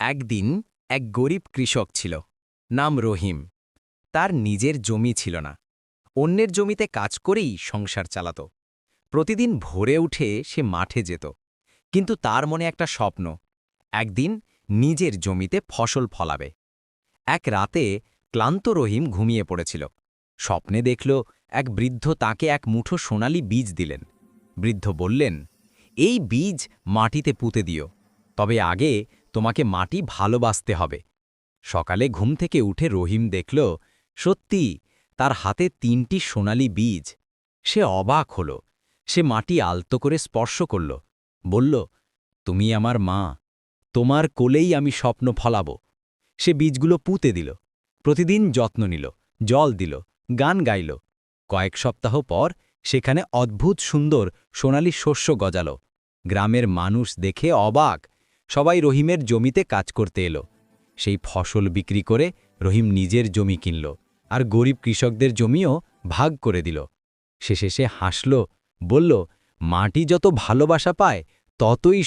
একদিন এক গরিব কৃষক ছিল, নাম রহিম। তার নিজের জমি ছিল না। অন্যের জমিতে কাজ করেই সংসার চালাত। প্রতিদিন ভোরে উঠে সে মাঠে যেত। কিন্তু তার মনে একটা স্বপ্ন, একদিন নিজের জমিতে ফসল ফলাবে। এক রাতে ক্লান্ত রহিম ঘুমিয়ে পড়েছিল। স্বপ্নে দেখল এক বৃদ্ধ তাকে এক মুঠো সোনালি বীজ দিলেন। বৃদ্ধ বললেন, এই বীজ মাটিতে পুঁতে দিও। তবে আগে তোমাকে মাটি ভালোবাসতে হবে। সকালে ঘুম থেকে উঠে রহিম দেখল, সত্যি, তার হাতে তিনটি সোনালি বীজ। সে অবাক হল, সে মাটি আলতো করে স্পর্শ করল, বলল, তুমি আমার মা, তোমার কোলেই আমি স্বপ্ন ফলাব। সে বীজগুলো পুঁতে দিল, প্রতিদিন যত্ন নিল, জল দিল, গান গাইল। কয়েক সপ্তাহ পর সেখানে অদ্ভুত সুন্দর সোনালি শস্য গজাল। গ্রামের মানুষ দেখে অবাক সবাই রহিমের জমিতে কাজ করতে এলো। সেই ফসল বিক্রি করে রহিম নিজের জমি কিনল আর গরিব কৃষকদের জমিও ভাগ করে দিল। শেষে সে হাসল, বলল, মাটি যত ভালোবাসা পায়, ততই